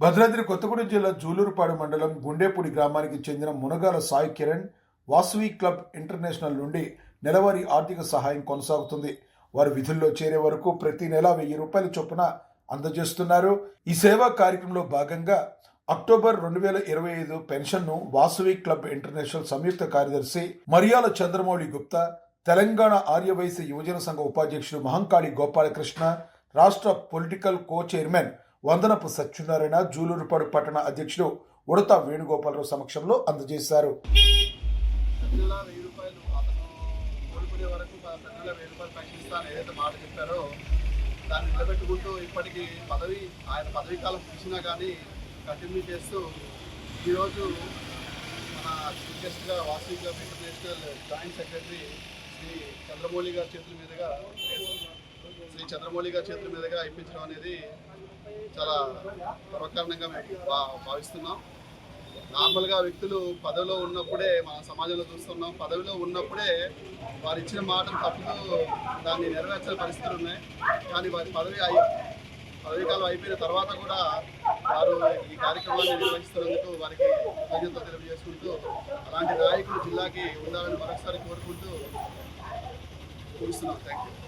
భద్రాద్రి కొత్తగూడెం జిల్లా జూలూరుపాడు మండలం గుండేపూడి గ్రామానికి చెందిన మునగాల సాయి కిరణ్ వాసవి క్లబ్ ఇంటర్నేషనల్ నుండి నెలవారీ ఆర్థిక సహాయం కొనసాగుతుంది. వారు విధుల్లో చేరే వరకు ప్రతి నెల వెయ్యి రూపాయల చొప్పున అందజేస్తున్నారు. ఈ సేవా కార్యక్రమంలో భాగంగా అక్టోబర్ రెండు వేల ఇరవై ఐదు పెన్షన్ను వాసవి క్లబ్ ఇంటర్నేషనల్ సంయుక్త కార్యదర్శి మరియాల చంద్రమౌళి గుప్తా తెలంగాణ ఆర్యవైశ్య యువజన సంఘ ఉపాధ్యక్షుడు మహంకాళి గోపాలకృష్ణ రాష్ట్ర political co chairman Vandanapu Satyanarayana Julurupadu పట్టణ అధ్యక్షుడు ఉడత వేణుగోపాలరావు సమక్షంలో అందజేశారు. ప్రతి నెల వెయ్యి రూపాయలు వరకు నెల వెయ్యి రూపాయలు మాట చెప్పారో దాన్ని నిలబెట్టుకుంటూ ఇప్పటికీ పదవి ఆయన పదవీ కాలం తీసినా కానీ కంటిన్యూ చేస్తూ ఈరోజు మన చీఫ్ గెస్ట్గా Vasavi international joint secretary Shri Chandramouli గారి చేతుల మీదుగా శ్రీ చంద్రమౌళి గారి చేతుల మీదుగా ఇప్పించడం అనేది చాలా గర్వకారణంగా మేము భావిస్తున్నాం. నార్మల్గా వ్యక్తులు పదవిలో ఉన్నప్పుడే మన సమాజంలో చూస్తున్నాం. పదవిలో ఉన్నప్పుడే వారు ఇచ్చిన మాటలు తప్పుతూ దాన్ని నెరవేర్చిన పరిస్థితులు ఉన్నాయి. కానీ వారి పదవి అయి పదవి కాలం అయిపోయిన తర్వాత కూడా వారు ఈ కార్యక్రమాన్ని నిర్వహిస్తున్నందుకు వారికి కృతజ్ఞత తెలియజేసుకుంటూ అలాంటి నాయకులు జిల్లాకి ఉండాలని మరొకసారి కోరుకుంటూ ముగిస్తున్నాం. Thank you